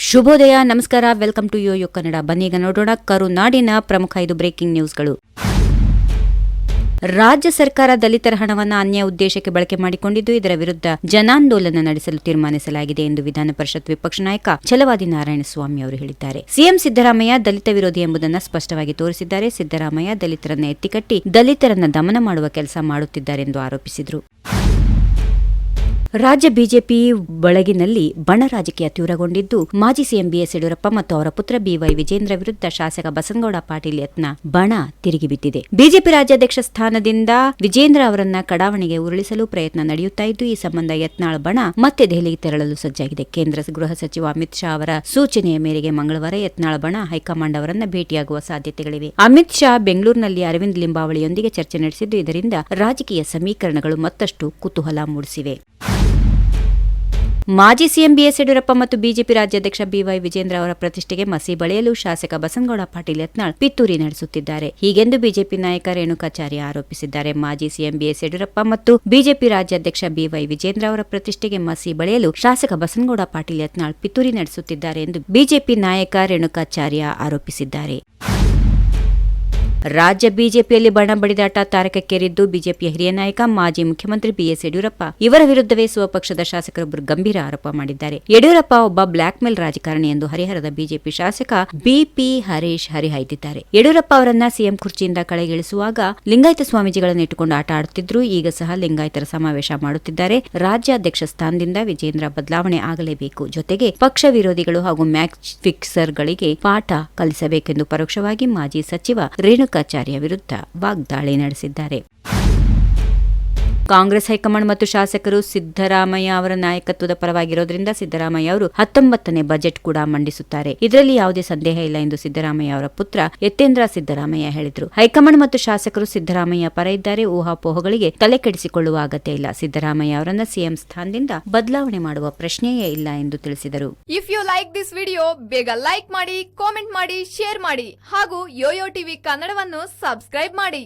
ಶುಭೋದಯ, ನಮಸ್ಕಾರ, welcome to Yoyo Kannada. ಬನ್ನೀಗ ನೋಡೋಣ ಕರುನಾಡಿನ ಪ್ರಮುಖ ಐದು ಬ್ರೇಕಿಂಗ್ ನ್ಯೂಸ್ಗಳು. ರಾಜ್ಯ ಸರ್ಕಾರ ದಲಿತರ ಹಣವನ್ನು ಅನ್ಯ ಉದ್ದೇಶಕ್ಕೆ ಬಳಕೆ ಮಾಡಿಕೊಂಡಿದ್ದು, ಇದರ ವಿರುದ್ಧ ಜನಾಂದೋಲನ ನಡೆಸಲು ತೀರ್ಮಾನಿಸಲಾಗಿದೆ ಎಂದು ವಿಧಾನ ಪರಿಷತ್ ವಿಪಕ್ಷ ನಾಯಕ ಛಲವಾದಿ ನಾರಾಯಣಸ್ವಾಮಿ ಅವರು ಹೇಳಿದ್ದಾರೆ. ಸಿಎಂ ಸಿದ್ದರಾಮಯ್ಯ ದಲಿತ ವಿರೋಧಿ ಎಂಬುದನ್ನು ಸ್ಪಷ್ಟವಾಗಿ ತೋರಿಸಿದ್ದಾರೆ. ಸಿದ್ದರಾಮಯ್ಯ ದಲಿತರನ್ನ ಎತ್ತಿಕಟ್ಟಿ ದಲಿತರನ್ನ ದಮನ ಮಾಡುವ ಕೆಲಸ ಮಾಡುತ್ತಿದ್ದಾರೆ ಎಂದು ಆರೋಪಿಸಿದರು. ರಾಜ್ಯ ಬಿಜೆಪಿ ಬಳಗಿನಲ್ಲಿ ಬಣ ರಾಜಕೀಯ ತೀವ್ರಗೊಂಡಿದ್ದು, ಮಾಜಿ ಸಿಎಂ ಬಿಎಸ್ ಯಡಿಯೂರಪ್ಪ ಮತ್ತು ಅವರ ಪುತ್ರ ಬಿವೈ ವಿಜೇಂದ್ರ ವಿರುದ್ಧ ಶಾಸಕ ಬಸನಗೌಡ ಪಾಟೀಲ್ ಯತ್ನ ಬಣ ತಿರುಗಿ ಬಿದ್ದಿದೆ ಬಿಜೆಪಿ ರಾಜ್ಯಾಧ್ಯಕ್ಷ ಸ್ಥಾನದಿಂದ ವಿಜೇಂದ್ರ ಅವರನ್ನ ಕಡಾವಣೆಗೆ ಉರುಳಿಸಲು ಪ್ರಯತ್ನ ನಡೆಯುತ್ತಾ ಇದ್ದು, ಈ ಸಂಬಂಧ ಯತ್ನಾಳ್ ಬಣ ಮತ್ತೆ ದೆಹಲಿಗೆ ತೆರಳಲು ಸಜ್ಜಾಗಿದೆ. ಕೇಂದ್ರ ಗೃಹ ಸಚಿವ ಅಮಿತ್ ಶಾ ಅವರ ಸೂಚನೆಯ ಮೇರೆಗೆ ಮಂಗಳವಾರ ಯತ್ನಾಳ್ ಬಣ ಹೈಕಮಾಂಡ್ ಅವರನ್ನ ಭೇಟಿಯಾಗುವ ಸಾಧ್ಯತೆಗಳಿವೆ. ಅಮಿತ್ ಶಾ ಬೆಂಗಳೂರಿನಲ್ಲಿ ಅರವಿಂದ್ ಲಿಂಬಾವಳಿಯೊಂದಿಗೆ ಚರ್ಚೆ ನಡೆಸಿದ್ದು, ಇದರಿಂದ ರಾಜಕೀಯ ಸಮೀಕರಣಗಳು ಮತ್ತಷ್ಟು ಕುತೂಹಲ ಮೂಡಿಸಿವೆ. ಮಾಜಿ ಸಿಎಂ ಬಿಎಸ್ ಯಡಿಯೂರಪ್ಪ ಮತ್ತು ಬಿಜೆಪಿ ರಾಜ್ಯಾಧ್ಯಕ್ಷ ಬಿವೈ ವಿಜೇಂದ್ರ ಅವರ ಪ್ರತಿಷ್ಠೆಗೆ ಮಸಿ ಬಳಿಯಲು ಶಾಸಕ ಬಸನಗೌಡ ಪಾಟೀಲ್ ಯತ್ನಾಳ್ ಪಿತ್ತೂರಿ ನಡೆಸುತ್ತಿದ್ದಾರೆ. ಹೀಗೆಂದು ಬಿಜೆಪಿ ನಾಯಕ ರೇಣುಕಾಚಾರ್ಯ ಆರೋಪಿಸಿದ್ದಾರೆ. ಮಾಜಿ ಸಿಎಂ ಬಿಎಸ್ ಯಡಿಯೂರಪ್ಪ ಮತ್ತು ಬಿಜೆಪಿ ರಾಜ್ಯಾಧ್ಯಕ್ಷ ಬಿವೈ ವಿಜೇಂದ್ರ ಅವರ ಪ್ರತಿಷ್ಠೆಗೆ ಮಸಿ ಬಳಿಯಲು ಶಾಸಕ ಬಸನಗೌಡ ಪಾಟೀಲ್ ಯತ್ನಾಳ್ ಪಿತ್ತೂರಿ ನಡೆಸುತ್ತಿದ್ದಾರೆ ಎಂದು ಬಿಜೆಪಿ ನಾಯಕ ರೇಣುಕಾಚಾರ್ಯ ಆರೋಪಿಸಿದ್ದಾರೆ. ರಾಜ್ಯ ಬಿಜೆಪಿಯಲ್ಲಿ ಬಣ ಬಡಿದಾಟ ತಾರಕಕ್ಕೇರಿದ್ದು ಬಿಜೆಪಿಯ ಹಿರಿಯ ನಾಯಕ, ಮಾಜಿ ಮುಖ್ಯಮಂತ್ರಿ ಬಿಎಸ್ ಯಡಿಯೂರಪ್ಪ ಇವರ ವಿರುದ್ಧವೇ ಸ್ವಪಕ್ಷದ ಶಾಸಕರೊಬ್ಬರು ಗಂಭೀರ ಆರೋಪ ಮಾಡಿದ್ದಾರೆ. ಯಡಿಯೂರಪ್ಪ ಒಬ್ಬ ಬ್ಲಾಕ್ ಮೇಲ್ ರಾಜಕಾರಣಿ ಎಂದು ಹರಿಹರದ ಬಿಜೆಪಿ ಶಾಸಕ ಬಿಪಿ ಹರೀಶ್ ಹರಿಹಾಯ್ದಿದ್ದಾರೆ. ಯಡಿಯೂರಪ್ಪ ಅವರನ್ನ ಸಿಎಂ ಕುರ್ಚಿಯಿಂದ ಕಳೆಗಿಳಿಸುವಾಗ ಲಿಂಗಾಯತ ಸ್ವಾಮೀಜಿಗಳನ್ನು ಇಟ್ಟುಕೊಂಡು ಆಟ ಆಡುತ್ತಿದ್ರು. ಈಗ ಸಹ ಲಿಂಗಾಯತರ ಸಮಾವೇಶ ಮಾಡುತ್ತಿದ್ದಾರೆ. ರಾಜ್ಯಾಧ್ಯಕ್ಷ ಸ್ಥಾನದಿಂದ ವಿಜೇಂದ್ರ ಬದಲಾವಣೆ ಆಗಲೇಬೇಕು. ಜೊತೆಗೆ ಪಕ್ಷ ವಿರೋಧಿಗಳು ಹಾಗೂ ಮ್ಯಾಚ್ ಫಿಕ್ಸರ್ಗಳಿಗೆ ಪಾಠ ಕಲಿಸಬೇಕೆಂದು ಪರೋಕ್ಷವಾಗಿ ಮಾಜಿ ಸಚಿವ ರೇಣುಕಾಚಾರ್ಯ ವಿರುದ್ಧ ವಾಗ್ದಾಳಿ ನಡೆಸಿದ್ದಾರೆ. ಕಾಂಗ್ರೆಸ್ ಹೈಕಮಾಂಡ್ ಮತ್ತು ಶಾಸಕರು ಸಿದ್ದರಾಮಯ್ಯ ಅವರ ನಾಯಕತ್ವದ ಪರವಾಗಿರೋದ್ರಿಂದ ಸಿದ್ದರಾಮಯ್ಯ ಅವರು ಹತ್ತೊಂಬತ್ತನೇ ಬಜೆಟ್ ಕೂಡ ಮಂಡಿಸುತ್ತಾರೆ. ಇದರಲ್ಲಿ ಯಾವುದೇ ಸಂದೇಹ ಇಲ್ಲ ಎಂದು ಸಿದ್ದರಾಮಯ್ಯ ಅವರ ಪುತ್ರ ಯತೇಂದ್ರ ಸಿದ್ದರಾಮಯ್ಯ ಹೇಳಿದರು. ಹೈಕಮಾಂಡ್ ಮತ್ತು ಶಾಸಕರು ಸಿದ್ದರಾಮಯ್ಯ ಪರ ಇದ್ದಾರೆ. ಊಹಾಪೋಹಗಳಿಗೆ ತಲೆ ಕೆಡಿಸಿಕೊಳ್ಳುವ ಅಗತ್ಯ ಇಲ್ಲ. ಸಿದ್ದರಾಮಯ್ಯ ಅವರನ್ನ ಸಿಎಂ ಸ್ಥಾನದಿಂದ ಬದಲಾವಣೆ ಮಾಡುವ ಪ್ರಶ್ನೆಯೇ ಇಲ್ಲ ಎಂದು ತಿಳಿಸಿದರು. If you like this video ಬೇಗ ಲೈಕ್ ಮಾಡಿ ಕಾಮೆಂಟ್ ಮಾಡಿ ಶೇರ್ ಮಾಡಿ ಹಾಗೂ ಯೋಯೋ ಟಿವಿ ಕನ್ನಡವನ್ನು ಸಬ್ಸ್ಕ್ರೈಬ್ ಮಾಡಿ.